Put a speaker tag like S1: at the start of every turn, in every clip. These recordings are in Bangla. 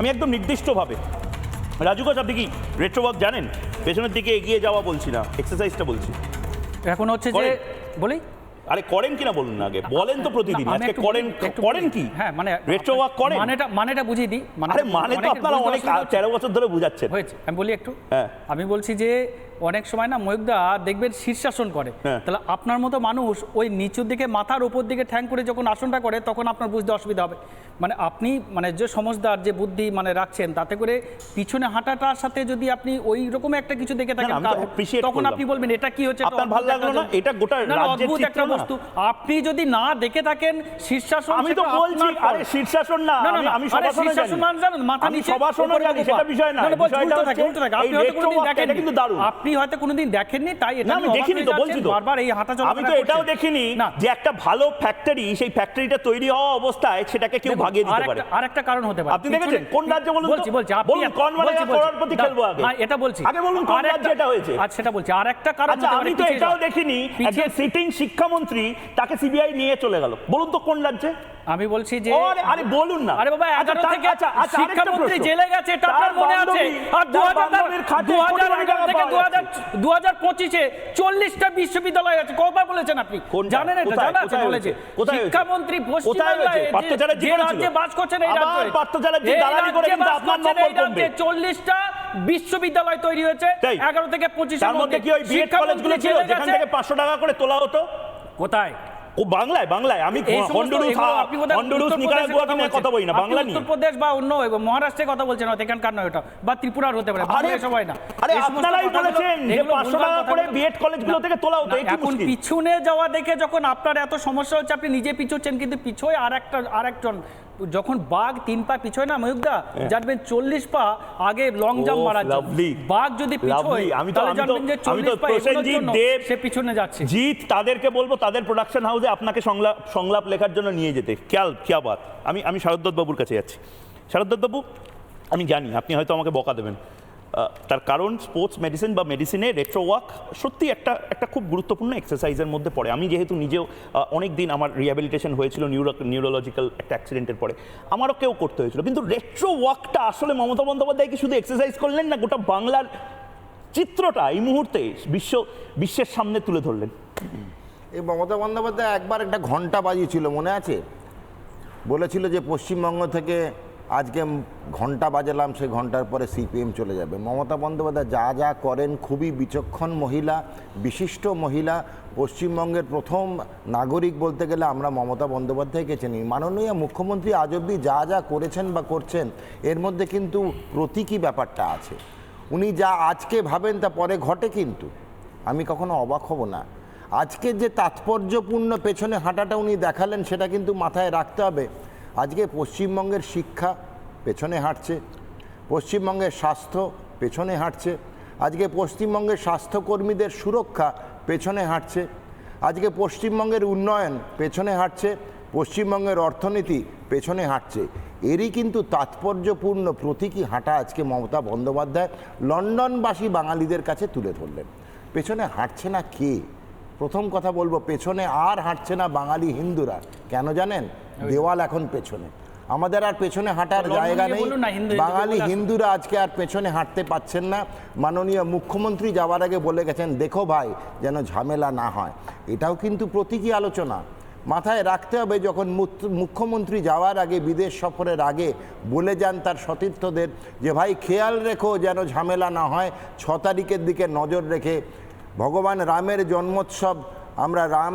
S1: আমি একদম নির্দিষ্টভাবে। রাজু ঘোষ আপনি কি রেট্রোওয়ার্ক জানেন? পেছনের দিকে এগিয়ে যাওয়া বলছি না এক্সারসাইজটা বলছি।
S2: এখন হচ্ছে যে বলি?
S1: আরে করেন কিনা বলুন না আগে বলেন তো প্রতিদিন আজকে
S2: একটু
S1: করেন করেন কি?
S2: হ্যাঁ মানে
S1: রেট্রোওয়ার্ক করেন?
S2: মানেটা মানেটা বুঝিয়ে দিই।
S1: মানে আরে মানে তো আপনারা অনেক
S2: অসুবিধা হচ্ছে।
S1: তেরো বছর ধরে বুঝাচ্ছেন।
S2: হয়েছে আমি বলি একটু।
S1: হ্যাঁ।
S2: আমি বলছি যে অনেক সময় না ময়ূকদা দেখবেন শীর্ষাসন করে।
S1: হ্যাঁ।
S2: তাহলে আপনার মতো মানুষ ওই নিচুর দিকে মাথার উপর দিকে ঠ্যাং করে যখন আসনটা করে তখন আপনার বুঝতে অসুবিধা হবে। মানে আপনি মানে যে সমজদার যে বুদ্ধি মানে রাখছেন তাতে করে পিছনে হাঁটাটার সাথে যদি আপনি ওই রকম একটা কিছু দেখে থাকেন তখন আপনি বলবেন এটা কি হচ্ছে?
S1: আপনার ভালো লাগল না? এটা গোটা
S2: অদ্ভুত একটা বস্তু। আপনি যদি না দেখে থাকেন শীর্ষাসন
S1: আমি তো বলছি আরে শীর্ষাসন না আমি আমি
S2: শীর্ষাসন মানে জানেন, মাথা নিচে,
S1: সবাসনে
S2: উপরে
S1: জানি সেটা বিষয় না। বিষয়টা
S2: থাকে, উল্টো থাকে। আপনি হয়তো কোনোদিন দেখেননি।
S1: কিন্তু দারুণ।
S2: আপনি হয়তো কোনোদিন দেখেননি তাই এটা
S1: আমি দেখিনি তো বলছি তো।
S2: বারবার এই হাঁটা চলা
S1: আমি তো এটাও দেখিনি
S2: না।
S1: যে একটা ভালো ফ্যাক্টরি সেই ফ্যাক্টরিটা তৈরি হওয়া অবস্থায় সেটাকে কেউ ভাগিয়ে দিতে পারে
S2: আর একটা কারণ হতে পারে
S1: আপনি দেখেছেন? কোন রাজ্যে বলুন তো?
S2: বলছি বলছি আপনি
S1: কোন মানে। করোড়পতি খেলব আগে?
S2: হ্যাঁ, এটা বলছি
S1: আগে বলুন কোন রাজ্যে এটা হয়েছে?
S2: আচ্ছা সেটা বলছি আর একটা কারণ
S1: আচ্ছা আমি তো এটাও দেখিনি
S2: যে
S1: একজন সিটিং শিক্ষামন্ত্রী তাকে সিবিআই নিয়ে চলে গেল বলুন তো কোন রাজ্যে
S2: আমি বলছি যে
S1: আরে বলুন না।
S2: আরে বাবা
S1: আচ্ছা,
S2: এগারো
S1: তার-
S2: থেকে
S1: আচ্ছা, আচ্ছা,
S2: শিক্ষামন্ত্রী জেলে গেছে এটা আপনার মনে আছে। আর দু
S1: তার
S2: হাজার
S1: বান্ধবীর খাতে
S2: দু হাজার
S1: কোটি কোটি
S2: এগারো
S1: টাকা
S2: থেকে
S1: পাওয়া
S2: দু হাজার
S1: যাচ্ছে।
S2: দু হাজার পঁচিশে চল্লিশটা বিশ্ববিদ্যালয় আছে কবার বলেছেন আপনি?
S1: কোনটা?
S2: জানেন এটা জানা আছে বলেছে? শিক্ষামন্ত্রী পশ্চিমবাংলায় যে- রাজ্যে বাস করছেন এই
S1: আবার
S2: রাজ্যে।
S1: পার্থ চ্যাটার্জি
S2: এই
S1: দালালি করে কিন্তু আপনার নম্বর কমবে।
S2: চল্লিশটা বিশ্ববিদ্যালয় তৈরি হয়েছে
S1: তাই?
S2: এগারো থেকে পঁচিশের
S1: তার মধ্যে কি ওই বিএড কলেজগুলো ছিল? যেখান থেকে পাঁচশো টাকা করে তোলা হতো?
S2: কোথায়?
S1: ও বাংলায় বাংলায়। আমি হন্ডুরুস হন্ডুরুস নিকারাগুয়া
S2: কথা
S1: নিয়ে
S2: বলছেন।
S1: কথা বলি না বাংলা নিয়ে।
S2: উত্তরপ্রদেশ বা অন্য মহারাষ্ট্রের কথা বলছেন এখানকার নয় ওটা। বা ত্রিপুরার হতে পারে সবাই না।
S1: আরে আপনারাই বলেছেন যে
S2: এগুলো
S1: পাঁচশো
S2: ভুলভাল
S1: টাকা করে বিএড কলেজগুলো থেকে তোলা হতো এই
S2: এখন? পিছনে যাওয়া দেখে যখন আপনার এত সমস্যা হচ্ছে আপনি নিজে পিছুচ্ছেন কিন্তু পিছোয় আর একটা আর একজন যখন বাঘ তিন পা পিছয় না ময়ূকদা জানবেন চল্লিশ পা আগে লং জাম্প
S1: মারা
S2: মারার বাঘ যদি পিছোয়.
S1: আমি তো-
S2: জানবেন যে চল্লিশ পা
S1: প্রসেনজিৎ দেব-
S2: সে পিছনে যাচ্ছে।
S1: জিৎ তাদেরকে বলব তাদের প্রোডাকশন হাউসে আপনাকে সংলাপ সংলাপ লেখার জন্য নিয়ে যেতে। ক্যাল কিয়া বাত আমি আমি শারদ্দত্ত বাবুর কাছে যাচ্ছি। শারদ্দত্ত বাবু আমি জানি আপনি হয়তো আমাকে বকা দেবেন। তার কারণ স্পোর্টস মেডিসিন বা মেডিসিনে রেট্রো ওয়াক সত্যি একটা একটা খুব গুরুত্বপূর্ণ এক্সারসাইজের মধ্যে পড়ে। আমি যেহেতু নিজেও অনেক দিন আমার রিহ্যাবিলিটেশন হয়েছিল নিউরো নিউরোলজিক্যাল একটা অ্যাক্সিডেন্টের পরে। আমারও কেউ করতে হয়েছিল। কিন্তু রেট্রো ওয়াকটা আসলে মমতা বন্দ্যোপাধ্যায় কি শুধু এক্সারসাইজ করলেন না, গোটা বাংলার চিত্রটা এই মুহূর্তে বিশ্ব, বিশ্বের সামনে তুলে ধরলেন।
S3: এই মমতা বন্দ্যোপাধ্যায় একবার একটা ঘণ্টা বাজিয়েছিল মনে আছে? বলেছিল যে পশ্চিমবঙ্গ থেকে আজকে ঘণ্টা বাজালাম, সেই ঘণ্টার পরে সিপিএম চলে যাবে। মমতা বন্দ্যোপাধ্যায় যা যা করেন, খুবই বিচক্ষণ মহিলা, বিশিষ্ট মহিলা, পশ্চিমবঙ্গের প্রথম নাগরিক বলতে গেলে আমরা মমতা বন্দ্যোপাধ্যায়কে চিনি। মাননীয় মুখ্যমন্ত্রী আজ অব্দি যা যা করেছেন বা করছেন, এর মধ্যে কিন্তু প্রতীকী ব্যাপারটা আছে। উনি যা আজকে ভাবেন তা পরে ঘটে কিন্তু। আমি কখনো অবাক হব না। আজকের যে তাৎপর্যপূর্ণ পেছনে হাঁটাটা উনি দেখালেন, সেটা কিন্তু মাথায় রাখতে হবে। আজকে পশ্চিমবঙ্গের শিক্ষা পেছনে হাঁটছে, পশ্চিমবঙ্গের স্বাস্থ্য পেছনে হাঁটছে, আজকে পশ্চিমবঙ্গের স্বাস্থ্যকর্মীদের সুরক্ষা পেছনে হাঁটছে, আজকে পশ্চিমবঙ্গের উন্নয়ন পেছনে হাঁটছে, পশ্চিমবঙ্গের অর্থনীতি পেছনে হাঁটছে। এরই কিন্তু তাৎপর্যপূর্ণ প্রতীকী হাঁটা আজকে মমতা বন্দ্যোপাধ্যায় লন্ডনবাসী বাঙালিদের কাছে তুলে ধরলেন। পেছনে হাঁটছে না কে? প্রথম কথা বলব পেছনে আর হাঁটছে না বাঙালি হিন্দুরা। কেন জানেন? দেওয়াল এখন পেছনে। আমাদের আর পেছনে হাঁটার জায়গা নেই। বাঙালি হিন্দুরা আজকে আর পেছনে হাঁটতে পাচ্ছেন না। মাননীয় মুখ্যমন্ত্রী যাওয়ার আগে বলে গেছেন দেখো ভাই যেন ঝামেলা না হয়। এটাও কিন্তু প্রতীকী আলোচনা। মাথায় রাখতে হবে যখন মুখ্যমন্ত্রী যাওয়ার আগে বিদেশ সফরের আগে বলে যান তার সতীর্থদের যে ভাই খেয়াল রেখো যেন ঝামেলা না হয়। ছ তারিখের দিকে নজর রেখে ভগবান রামের জন্মোৎসব, আমরা রাম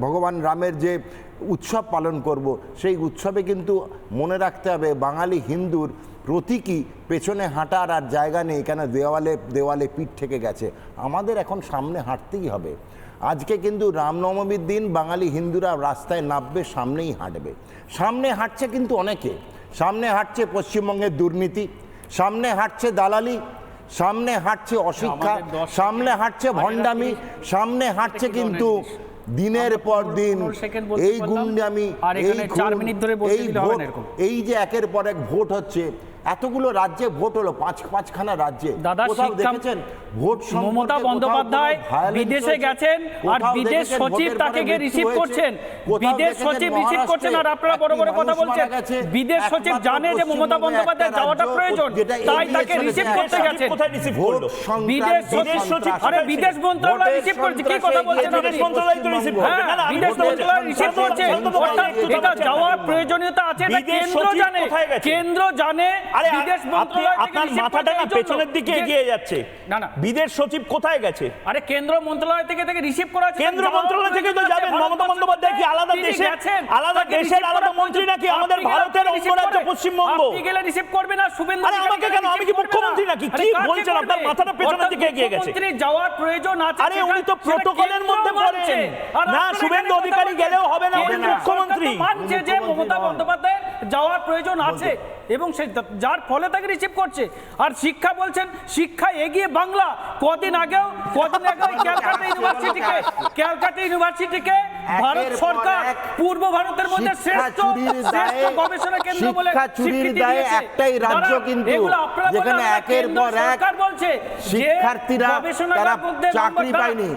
S3: ভগবান রামের যে উৎসব পালন করব, সেই উৎসবে কিন্তু মনে রাখতে হবে বাঙালি হিন্দুর প্রতীকী পেছনে হাঁটার আর জায়গা নেই, কেন দেওয়ালে দেওয়ালে পিঠ থেকে গেছে। আমাদের এখন সামনে হাঁটতেই হবে। আজকে কিন্তু রামনবমীর দিন বাঙালি হিন্দুরা রাস্তায় নামবে, সামনেই হাঁটবে। সামনে হাঁটছে কিন্তু অনেকে। সামনে হাঁটছে পশ্চিমবঙ্গের দুর্নীতি, সামনে হাঁটছে দালালি সামনে হাঁটছে অশিক্ষা সামনে হাঁটছে ভণ্ডামি সামনে হাঁটছে কিন্তু দিনের পর দিন এই
S2: পারলাম।
S3: গুন্ডামি এই যে একের পর এক ভোট হচ্ছে এতগুলো রাজ্যে ভোট হলো পাঁচ পাঁচখানা রাজ্যে।
S2: দাদা,
S3: দেখেছেন? ভোট
S2: মমতা বন্দ্যোপাধ্যায় বিদেশে গেছেন আর বিদেশ সচিব তাকে গিয়ে রিসিভ করছেন? বিদেশ সচিব রিসিভ করছেন আর আপনারা বড় বড় কথা বলছেন। বিদেশ সচিব জানে যে মমতা বন্দ্যোপাধ্যায় যাওয়াটা প্রয়োজন তাই তাকে রিসিভ করতে গেছেন। বিদেশ
S1: সচিব
S2: আরে বিদেশ মন্ত্রণালয় রিসিভ করছে। কি কথা বলছেন আপনি?
S1: রিসিভ
S3: পশ্চিমবঙ্গ।
S1: করবে না না
S2: বিদেশ
S1: বিদেশ
S2: মন্ত্রণালয় রিসিভ করছে অর্থাৎ এটা যাওয়ার প্রয়োজনীয়তা আছে এটা কেন্দ্র
S1: সচিব
S2: জানে
S1: কোথায় গেছে?
S2: কেন্দ্র জানে
S1: আরে
S2: বিদেশ মন্ত্রণালয়
S1: আপনার মাথাটা না পেছনের দিকে এগিয়ে যাচ্ছে
S2: না, না।
S1: বিদেশ সচিব কোথায় গেছে
S2: আরে কেন্দ্র মন্ত্রণালয় থেকে থেকে রিসিভ করা
S1: কেন্দ্র মন্ত্রণালয় থেকে তো। যাবেন মমতা বন্দ্যোপাধ্যায় কি আলাদা দেশে আলাদা দেশের আলাদা মন্ত্রী নাকি আমাদের ভারতের অঙ্গরাজ্য পশ্চিমবঙ্গ
S2: আপনি গেলে রিসিভ করবে না শুভেন্দু
S1: আমাকে কেন? আমি কি নাকি? কি বলছেন? আপনার মাথাটা পেছনের দিকে এগিয়ে গেছে।
S2: যাওয়ার প্রয়োজন আছে
S1: আরে উনি তো
S2: সেটা
S1: প্রোটোকলের মধ্যে।
S2: আর
S1: না, শুভেন্দু অধিকারী গেলেও হবে না, উনি মুখ্যমন্ত্রী।
S2: মানছে যে মমতা
S3: নন।
S2: যাওয়ার প্রয়োজন আছে এবং সে যার ফলে তাকে রিসিভ করছে আর শিক্ষা বলছেন শিক্ষা এগিয়ে বাংলা কদিন আগেও কদিন এই ক্যালকাটা ইউনিভার্সিটিকে ক্যালকাটা ইউনিভার্সিটিকে ভারত সরকার পূর্ব ভারতের মধ্যে শ্রেষ্ঠ শ্রেষ্ঠ গবেষণা কেন্দ্র বলে স্বীকৃতি দিয়েছে।
S3: একটাই রাজ্য কিন্তু, যেখানে একের পর এক
S2: বলছে
S3: শিক্ষার্থীরা তারা চাকরি পায়নি।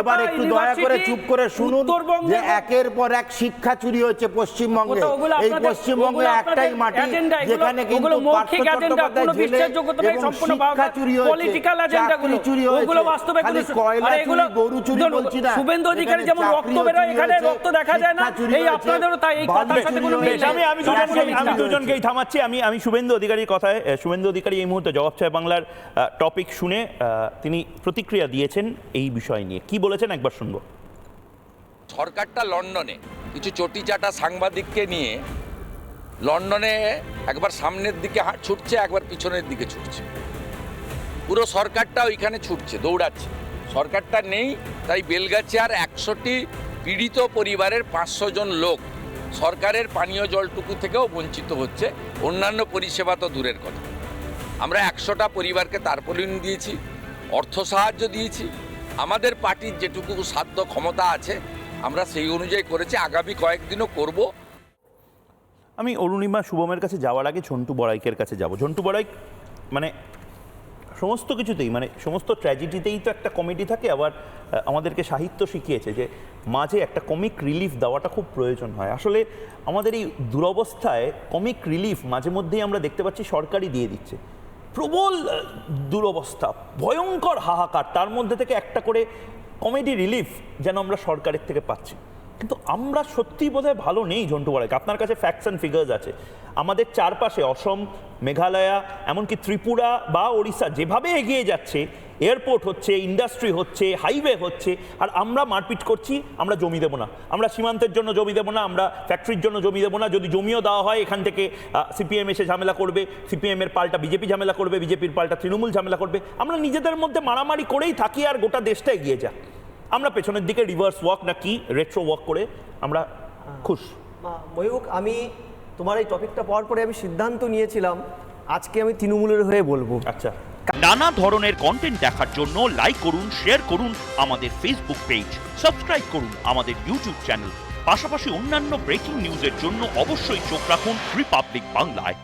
S3: এবার একটু দয়া করে চুপ করে শুনুন যে একের পর এক শিক্ষা চুরি হচ্ছে পশ্চিমবঙ্গে। এই পশ্চিমবঙ্গে একটাই মাটি যেখানে কিন্তু পার্থ চট্টোপাধ্যায় জেলে এবং শিক্ষা চুরি হয়েছে। চাকরি চুরি হয়েছে।
S2: ওগুলো বাস্তবে
S3: খালি কয়লা চুরি গরু চুরি বলছি না।
S2: শুভেন্দু অধিকারী যেমন রক্ত বেরোয়, এখানে রক্ত দেখা যায় না। এই আপনাদেরও তাই, এই কথার সাথে কোনো মিল
S1: আমি আমি দুজনকেই থামাচ্ছি। আমি আমি শুভেন্দু অধিকারীর কথায় শুভেন্দু অধিকারী এই মুহূর্তে জবাব চায় বাংলার টপিক শুনে তিনি প্রতিক্রিয়া দিয়েছেন এই বিষয় নিয়ে। কি বলেছেন একবার শুনব।
S4: সরকারটা লন্ডনে কিছু চটিচাটা সাংবাদিককে নিয়ে লন্ডনে একবার সামনের দিকে হাঁট ছুটছে একবার পিছনের দিকে ছুটছে। পুরো সরকারটা ওইখানে ছুটছে দৌড়াচ্ছে। সরকারটা নেই তাই বেলগাছে আর একশোটি পীড়িত পরিবারের পাঁচশো জন লোক সরকারের পানীয় জলটুকু থেকেও বঞ্চিত হচ্ছে, অন্যান্য পরিষেবা তো দূরের কথা। আমরা একশোটা পরিবারকে তারপলিন দিয়েছি, অর্থ সাহায্য দিয়েছি, আমাদের পার্টির যেটুকু সাধ্য ক্ষমতা আছে, আমরা সেই অনুযায়ী করেছি, আগামী কয়েকদিনও করব।
S1: আমি অরুণিমা শুভমের কাছে যাওয়ার আগে ঝন্টু বড়াইকের কাছে যাব। ঝন্টু বড়াইক মানে সমস্ত কিছুতেই মানে সমস্ত ট্র্যাজেডিতেই তো একটা কমেডি থাকে, আবার আমাদেরকে সাহিত্য শিখিয়েছে যে মাঝে একটা কমিক রিলিফ দেওয়াটা খুব প্রয়োজন হয়। আসলে আমাদের এই দুরবস্থায় কমিক রিলিফ মাঝে মধ্যেই আমরা দেখতে পাচ্ছি সরকারই দিয়ে দিচ্ছে। প্রবল দুরবস্থা, ভয়ঙ্কর হাহাকার, তার মধ্যে থেকে একটা করে কমেডি রিলিফ যেন আমরা সরকারের থেকে পাচ্ছি। কিন্তু আমরা সত্যিই বোধহয় ভালো নেই ঝন্টু বড়াইক। আপনার কাছে ফ্যাক্টস অ্যান্ড ফিগার্স আছে। আমাদের চারপাশে অসম, মেঘালয়া, এমনকি ত্রিপুরা বা ওড়িশা যেভাবে এগিয়ে যাচ্ছে এয়ারপোর্ট হচ্ছে ইন্ডাস্ট্রি হচ্ছে হাইওয়ে হচ্ছে, আর আমরা মারপিট করছি, আমরা জমি দেবো না। আমরা সীমান্তের জন্য জমি দেবো না, আমরা ফ্যাক্টরির জন্য জমি দেবো না। যদি জমিও দেওয়া হয়, এখান থেকে সিপিএম এসে ঝামেলা করবে সিপিএম এর পাল্টা বিজেপি ঝামেলা করবে বিজেপির পাল্টা তৃণমূল ঝামেলা করবে। আমরা নিজেদের মধ্যে মারামারি করেই থাকি আর গোটা দেশটা এগিয়ে যায় আমরা পেছনের দিকে রিভার্স ওয়াক না কি রেট্রো ওয়াক করে আমরা খুশ।
S5: ময়ূক আমি তোমার এই টপিকটা পাওয়ার পরে আমি সিদ্ধান্ত নিয়েছিলাম আজকে আমি তৃণমূলের হয়ে বলব।
S1: আচ্ছা।
S6: নানা ধরনের কন্টেন্ট দেখার জন্য লাইক করুন শেয়ার করুন আমাদের ফেসবুক পেজ সাবস্ক্রাইব করুন আমাদের ইউটিউব চ্যানেল পাশাপাশি অন্যান্য ব্রেকিং নিউজের জন্য অবশ্যই চোখ রাখুন রিপাবলিক বাংলায়